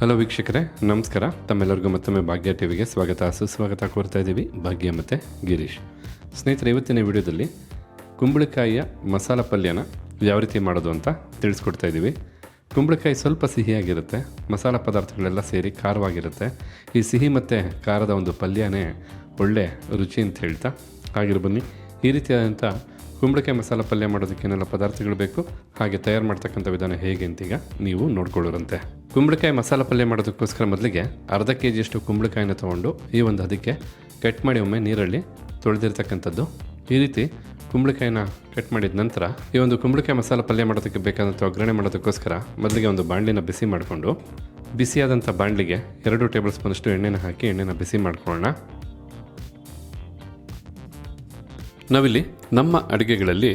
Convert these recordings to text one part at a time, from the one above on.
Hello ವೀಕ್ಷಕರೇ. ನಮಸ್ಕಾರ. ತಮ್ಮೆಲ್ಲರಿಗೂ ಮತ್ತೊಮ್ಮೆ ಭಾಗ್ಯ ಟಿವಿಗೆ ಸ್ವಾಗತ. ಸುಸ್ವಾಗತ ಕೋರ್ತಾ ಇದ್ದೀವಿ ಭಾಗ್ಯ ಮತ್ತು ಗಿರೀಶ್. ಸ್ನೇಹಿತರೆ, ಇವತ್ತಿನ ವಿಡಿಯೋದಲ್ಲಿ ಕುಂಬಳಕಾಯಿಯ ಮಸಾಲ ಪಲ್ಯನ ಯಾವ ರೀತಿ ಮಾಡೋದು ಅಂತ ತಿಳಿಸ್ಕೊಡ್ತಾ ಇದ್ದೀವಿ. ಕುಂಬಳಕಾಯಿ ಸ್ವಲ್ಪ ಸಿಹಿಯಾಗಿರುತ್ತೆ. ಮಸಾಲ ಪದಾರ್ಥಗಳೆಲ್ಲ ಸೇರಿ ಖಾರವಾಗಿರುತ್ತೆ. ಈ ಸಿಹಿ ಮತ್ತು ಖಾರದ ಒಂದು ಪಲ್ಯನೇ ಒಳ್ಳೆ ರುಚಿ ಅಂತ ಹೇಳ್ತಾ ಹಾಗಿರೋ ಬನ್ನಿ. ಈ ರೀತಿಯಾದಂಥ ಕುಂಬಳಕಾಯಿ ಮಸಾಲ ಪಲ್ಯ ಮಾಡೋದಕ್ಕೆ ಏನೆಲ್ಲ ಪದಾರ್ಥಗಳು ಬೇಕು? ಹಾಗೆ ತಯಾರು ಮಾಡ್ತಕ್ಕಂಥ ವಿಧಾನ ಹೇಗೆ ಅಂತೀಗ ನೀವು ನೋಡ್ಕೊಳ್ಳೋರಂತೆ. ಕುಂಬಳಕಾಯಿ ಮಸಾಲ ಪಲ್ಯ ಮಾಡೋದಕ್ಕೋಸ್ಕರ ಮೊದಲಿಗೆ ಅರ್ಧ ಕೆ ಜಿಯಷ್ಟು ಕುಂಬಳಕಾಯಿನ ತೊಗೊಂಡು ಈ ಒಂದು ಅದಕ್ಕೆ ಕಟ್ ಮಾಡಿ ಒಮ್ಮೆ ನೀರಲ್ಲಿ ತೊಳೆದಿರ್ತಕ್ಕಂಥದ್ದು. ಈ ರೀತಿ ಕುಂಬಳಕಾಯಿನ ಕಟ್ ಮಾಡಿದ ನಂತರ ಈ ಒಂದು ಕುಂಬಳಕಾಯಿ ಮಸಾಲ ಪಲ್ಯ ಮಾಡೋದಕ್ಕೆ ಬೇಕಾದಂಥ ಒಗ್ಗರಣೆ ಮಾಡೋದಕ್ಕೋಸ್ಕರ ಮೊದಲಿಗೆ ಒಂದು ಬಾಣಲಿನ ಬಿಸಿ ಮಾಡಿಕೊಂಡು ಬಿಸಿಯಾದಂಥ ಬಾಣಲಿಗೆ ಎರಡು ಟೇಬಲ್ ಸ್ಪೂನಷ್ಟು ಎಣ್ಣೆನ ಹಾಕಿ ಎಣ್ಣೆನ ಬಿಸಿ ಮಾಡ್ಕೊಳ್ಳೋಣ. ನಾವಿಲ್ಲಿ ನಮ್ಮ ಅಡುಗೆಗಳಲ್ಲಿ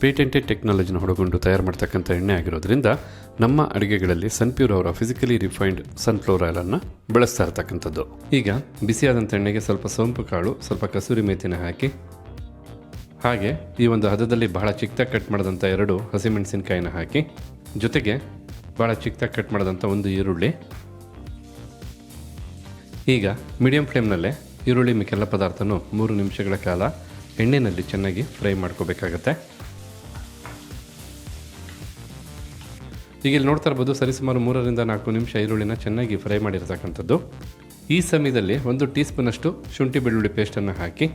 ಪೇಟೆಂಟೆಡ್ ಟೆಕ್ನಾಲಜಿನ ಹೊಡಗೊಂಡು ತಯಾರು ಮಾಡ್ತಕ್ಕಂಥ ಎಣ್ಣೆ ಆಗಿರೋದ್ರಿಂದ ನಮ್ಮ ಅಡುಗೆಗಳಲ್ಲಿ ಸನ್ಪ್ಯೂರ್ ಅವರ ಫಿಸಿಕಲಿ ರಿಫೈನ್ಡ್ ಸನ್ಫ್ಲವರ್ ಆಯಿಲನ್ನು ಬಳಸ್ತಾ ಇರ್ತಕ್ಕಂಥದ್ದು. ಈಗ ಬಿಸಿಯಾದಂಥ ಎಣ್ಣೆಗೆ ಸ್ವಲ್ಪ ಸೋಂಪು ಕಾಳು, ಸ್ವಲ್ಪ ಕಸೂರಿ ಮೇತಿನ ಹಾಕಿ, ಹಾಗೆ ಈ ಒಂದು ಹದದಲ್ಲಿ ಬಹಳ ಚಿಕ್ಕದಾಗಿ ಕಟ್ ಮಾಡಿದಂಥ ಎರಡು ಹಸಿಮೆಣಸಿನಕಾಯಿನ ಹಾಕಿ, ಜೊತೆಗೆ ಬಹಳ ಚಿಕ್ಕದಾಗಿ ಕಟ್ ಮಾಡಿದಂಥ ಒಂದು ಈರುಳ್ಳಿ. ಈಗ ಮೀಡಿಯಂ ಫ್ಲೇಮ್ನಲ್ಲೇ ಈರುಳ್ಳಿ ಮಿಕ್ಕೆಲ್ಲ ಪದಾರ್ಥನೂ ಮೂರು ನಿಮಿಷಗಳ ಕಾಲ ಎಣ್ಣೆಯಲ್ಲಿ ಚೆನ್ನಾಗಿ ಫ್ರೈ ಮಾಡ್ಕೋಬೇಕಾಗತ್ತೆ. ಈಗ ಇಲ್ಲಿ ನೋಡ್ತಾ ಇರ್ಬೋದು, ಸರಿಸುಮಾರು ಮೂರರಿಂದ ನಾಲ್ಕು ನಿಮಿಷ ಈರುಳ್ಳಿನ ಚೆನ್ನಾಗಿ ಫ್ರೈ ಮಾಡಿರ್ತಕ್ಕಂಥದ್ದು. ಈ ಸಮಯದಲ್ಲಿ ಒಂದು ಟೀ ಸ್ಪೂನಷ್ಟು ಶುಂಠಿ ಬೆಳ್ಳುಳ್ಳಿ ಪೇಸ್ಟನ್ನು ಹಾಕಿ,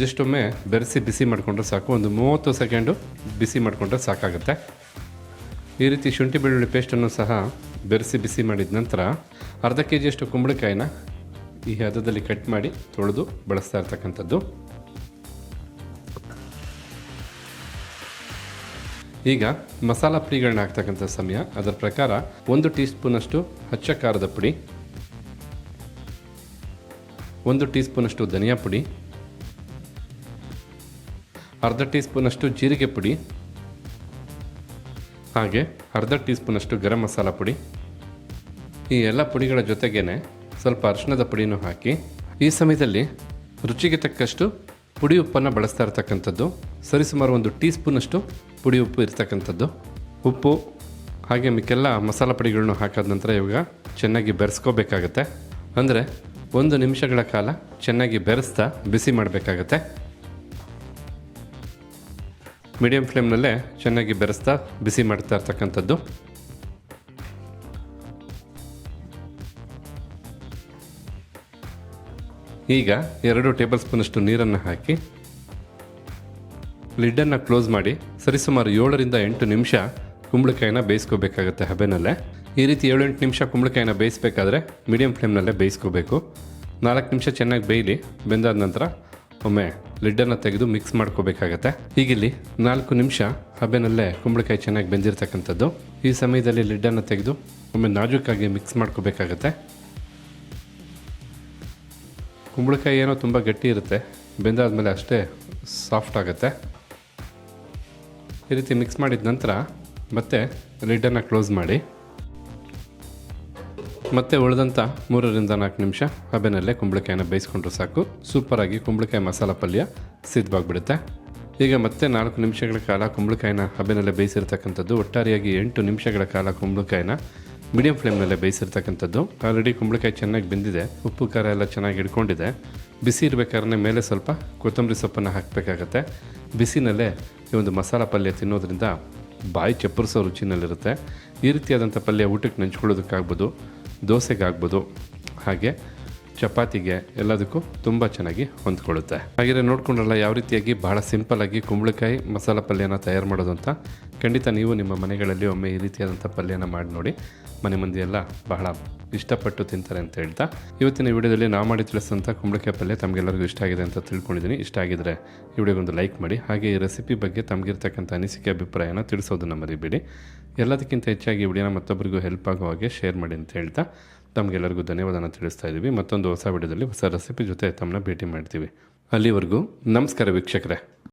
ಜಸ್ಟ್ ಒಮ್ಮೆ ಬೆರೆಸಿ ಬಿಸಿ ಮಾಡಿಕೊಂಡ್ರೆ ಸಾಕು. ಒಂದು ಮೂವತ್ತು ಸೆಕೆಂಡು ಬಿಸಿ ಮಾಡಿಕೊಂಡ್ರೆ ಸಾಕಾಗುತ್ತೆ. ಈ ರೀತಿ ಶುಂಠಿ ಬೆಳ್ಳುಳ್ಳಿ ಪೇಸ್ಟನ್ನು ಸಹ ಬೆರೆಸಿ ಬಿಸಿ ಮಾಡಿದ ನಂತರ ಅರ್ಧ ಕೆ ಜಿಯಷ್ಟು ಕುಂಬಳಕಾಯಿನ ಈ ಹದದಲ್ಲಿ ಕಟ್ ಮಾಡಿ ತೊಳೆದು ಬಳಸ್ತಾ ಇರ್ತಕ್ಕಂಥದ್ದು. ಈಗ ಮಸಾಲ ಪುಡಿಗಳನ್ನ ಹಾಕ್ತಕ್ಕಂಥ ಸಮಯ. ಅದರ ಪ್ರಕಾರ ಒಂದು ಟೀ ಸ್ಪೂನಷ್ಟು ಹಚ್ಚ ಖಾರದ ಪುಡಿ, ಒಂದು ಟೀ ಸ್ಪೂನಷ್ಟು ಧನಿಯಾ ಪುಡಿ, ಅರ್ಧ ಟೀ ಸ್ಪೂನಷ್ಟು ಜೀರಿಗೆ ಪುಡಿ, ಹಾಗೆ ಅರ್ಧ ಟೀ ಸ್ಪೂನಷ್ಟು ಗರಂ ಮಸಾಲ ಪುಡಿ. ಈ ಎಲ್ಲ ಪುಡಿಗಳ ಜೊತೆಗೇನೆ ಸ್ವಲ್ಪ ಅರಿಶಿಣದ ಪುಡಿನೂ ಹಾಕಿ, ಈ ಸಮಯದಲ್ಲಿ ರುಚಿಗೆ ತಕ್ಕಷ್ಟು ಪುಡಿ ಉಪ್ಪನ್ನು ಬಳಸ್ತಾ ಇರ್ತಕ್ಕಂಥದ್ದು. ಸರಿಸುಮಾರು ಒಂದು ಟೀ ಸ್ಪೂನಷ್ಟು ಪುಡಿ ಉಪ್ಪು ಇರ್ತಕ್ಕಂಥದ್ದು. ಉಪ್ಪು, ಹಾಗೆ ಮಿಕ್ಕೆಲ್ಲ ಮಸಾಲ ಪುಡಿಗಳನ್ನು ಹಾಕಾದ ನಂತರ ಇವಾಗ ಚೆನ್ನಾಗಿ ಬೆರೆಸ್ಕೋಬೇಕಾಗತ್ತೆ. ಅಂದರೆ ಒಂದು ನಿಮಿಷಗಳ ಕಾಲ ಚೆನ್ನಾಗಿ ಬೆರೆಸ್ತಾ ಬಿಸಿ ಮಾಡಬೇಕಾಗತ್ತೆ. ಮೀಡಿಯಂ ಫ್ಲೇಮ್ನಲ್ಲೇ ಚೆನ್ನಾಗಿ ಬೆರೆಸ್ತಾ ಬಿಸಿ ಮಾಡ್ತಾ ಇರ್ತಕ್ಕಂಥದ್ದು. ಈಗ ಎರಡು ಟೇಬಲ್ ಸ್ಪೂನಷ್ಟು ನೀರನ್ನು ಹಾಕಿ ಲಿಡ್ಡನ್ನು ಕ್ಲೋಸ್ ಮಾಡಿ ಸರಿಸುಮಾರು ಏಳರಿಂದ ಎಂಟು ನಿಮಿಷ ಕುಂಬಳಕಾಯಿನ ಬೇಯಿಸ್ಕೋಬೇಕಾಗುತ್ತೆ ಹಬೆನಲ್ಲೇ. ಈ ರೀತಿ ಏಳು ಎಂಟು ನಿಮಿಷ ಕುಂಬಳಕಾಯಿನ ಬೇಯಿಸ್ಬೇಕಾದ್ರೆ ಮೀಡಿಯಂ ಫ್ಲೇಮ್ನಲ್ಲೇ ಬೇಯಿಸ್ಕೋಬೇಕು. ನಾಲ್ಕು ನಿಮಿಷ ಚೆನ್ನಾಗಿ ಬೇಯಲಿ, ಬೆಂದಾದ ನಂತರ ಒಮ್ಮೆ ಲಿಡ್ಡನ್ನು ತೆಗೆದು ಮಿಕ್ಸ್ ಮಾಡ್ಕೋಬೇಕಾಗತ್ತೆ. ಈಗಿಲ್ಲಿ ನಾಲ್ಕು ನಿಮಿಷ ಹಬೆನಲ್ಲೇ ಕುಂಬಳಕಾಯಿ ಚೆನ್ನಾಗಿ ಬೆಂದಿರ್ತಕ್ಕಂಥದ್ದು. ಈ ಸಮಯದಲ್ಲಿ ಲಿಡ್ಡನ್ನು ತೆಗೆದು ಒಮ್ಮೆ ನಾಜೂಕಾಗಿ ಮಿಕ್ಸ್ ಮಾಡ್ಕೋಬೇಕಾಗತ್ತೆ. ಕುಂಬಳಕಾಯಿ ಏನೋ ತುಂಬ ಗಟ್ಟಿ ಇರುತ್ತೆ, ಬೆಂದಾದ್ಮೇಲೆ ಅಷ್ಟೇ ಸಾಫ್ಟ್ ಆಗುತ್ತೆ. ಈ ರೀತಿ ಮಿಕ್ಸ್ ಮಾಡಿದ ನಂತರ ಮತ್ತೆ ಲಿಡ್ಡನ್ನು ಕ್ಲೋಸ್ ಮಾಡಿ, ಮತ್ತೆ ಉಳಿದಂಥ ಮೂರರಿಂದ ನಾಲ್ಕು ನಿಮಿಷ ಹಬೆನಲ್ಲೇ ಕುಂಬಳಕಾಯಿನ ಬೇಯಿಸ್ಕೊಂಡ್ರೆ ಸಾಕು. ಸೂಪರಾಗಿ ಕುಂಬಳಕಾಯಿ ಮಸಾಲ ಪಲ್ಯ ಸಿದ್ಧವಾಗಿಬಿಡುತ್ತೆ. ಈಗ ಮತ್ತೆ ನಾಲ್ಕು ನಿಮಿಷಗಳ ಕಾಲ ಕುಂಬಳಕಾಯಿನ ಹಬೆನಲ್ಲೇ ಬೇಯಿಸಿರ್ತಕ್ಕಂಥದ್ದು ಒಟ್ಟಾರೆಯಾಗಿ ಎಂಟು ನಿಮಿಷಗಳ ಕಾಲ ಕುಂಬಳಕಾಯಿನ ಮೀಡಿಯಂ ಫ್ಲೇಮ್ನಲ್ಲೇ ಬೇಯಿಸಿರ್ತಕ್ಕಂಥದ್ದು. ಆಲ್ರೆಡಿ ಕುಂಬಳಕಾಯಿ ಚೆನ್ನಾಗಿ ಬೆಂದಿದೆ, ಉಪ್ಪು, ಖಾರ ಎಲ್ಲ ಚೆನ್ನಾಗಿ ಹಿಡ್ಕೊಂಡಿದೆ. ಬಿಸಿ ಇರಬೇಕಾದ್ರೆ ಮೇಲೆ ಸ್ವಲ್ಪ ಕೊತ್ತಂಬರಿ ಸೊಪ್ಪನ್ನು ಹಾಕಬೇಕಾಗತ್ತೆ. ಬಿಸಿನಲ್ಲೇ ಈ ಒಂದು ಮಸಾಲ ಪಲ್ಯ ತಿನ್ನೋದ್ರಿಂದ ಬಾಯಿ ಚಪ್ಪರಿಸೋ ರುಚಿನಲ್ಲಿರುತ್ತೆ. ಈ ರೀತಿಯಾದಂಥ ಪಲ್ಯ ಊಟಕ್ಕೆ ನೆಂಚ್ಕೊಳ್ಳೋದಕ್ಕಾಗ್ಬೋದು, ದೋಸೆಗಾಗ್ಬೋದು, ಹಾಗೆ ಚಪಾತಿಗೆ ಎಲ್ಲದಕ್ಕೂ ತುಂಬ ಚೆನ್ನಾಗಿ ಹೊಂದ್ಕೊಳ್ಳುತ್ತೆ. ಹಾಗೆ ನೋಡ್ಕೊಂಡ್ರಲ್ಲ, ಯಾವ ರೀತಿಯಾಗಿ ಬಹಳ ಸಿಂಪಲ್ ಆಗಿ ಕುಂಬಳಕಾಯಿ ಮಸಾಲ ಪಲ್ಯನ ತಯಾರು ಮಾಡೋದು ಅಂತ. ಖಂಡಿತ ನೀವು ನಿಮ್ಮ ಮನೆಗಳಲ್ಲಿ ಒಮ್ಮೆ ಈ ರೀತಿಯಾದಂಥ ಪಲ್ಯನ ಮಾಡಿ ನೋಡಿ. ಮನೆ ಮಂದಿ ಎಲ್ಲ ಬಹಳ ಇಷ್ಟಪಟ್ಟು ತಿಂತಾರೆ ಅಂತ ಹೇಳ್ತಾ. ಇವತ್ತಿನ ವಿಡಿಯೋದಲ್ಲಿ ನಾವು ಮಾಡಿ ತಿಳಿಸಿದಂಥ ಕುಂಬಳಕಾಯಿ ಪಲ್ಯ ತಮಗೆಲ್ಲರಿಗೂ ಇಷ್ಟ ಆಗಿದೆ ಅಂತ ತಿಳ್ಕೊಂಡಿದ್ದೀನಿ. ಇಷ್ಟ ಆಗಿದ್ರೆ ಈ ವಿಡಿಯೋಗೊಂದು ಲೈಕ್ ಮಾಡಿ. ಹಾಗೆ ಈ ರೆಸಿಪಿ ಬಗ್ಗೆ ತಮಗಿರ್ತಕ್ಕಂಥ ಅನಿಸಿಕೆ, ಅಭಿಪ್ರಾಯನ ತಿಳಿಸೋದನ್ನು ಮರಿಬೇಡಿ. ಎಲ್ಲದಕ್ಕಿಂತ ಹೆಚ್ಚಾಗಿ ವಿಡಿಯೋನ ಮತ್ತೊಬ್ಬರಿಗೂ ಹೆಲ್ಪ್ ಆಗೋ ಹಾಗೆ ಶೇರ್ ಮಾಡಿ ಅಂತ ಹೇಳ್ತಾ. ತಮಗೆಲ್ಲರಿಗೂ ಧನ್ಯವಾದನ ತಿಳಿಸ್ತಾ ಇದ್ದೀವಿ. ಮತ್ತೊಂದು ಹೊಸ ವಿಡಿಯೋದಲ್ಲಿ ಹೊಸ ರೆಸಿಪಿ ಜೊತೆ ತಮ್ಮನ್ನ ಭೇಟಿ ಮಾಡ್ತೀವಿ. ಅಲ್ಲಿವರೆಗೂ ನಮಸ್ಕಾರ ವೀಕ್ಷಕರೇ.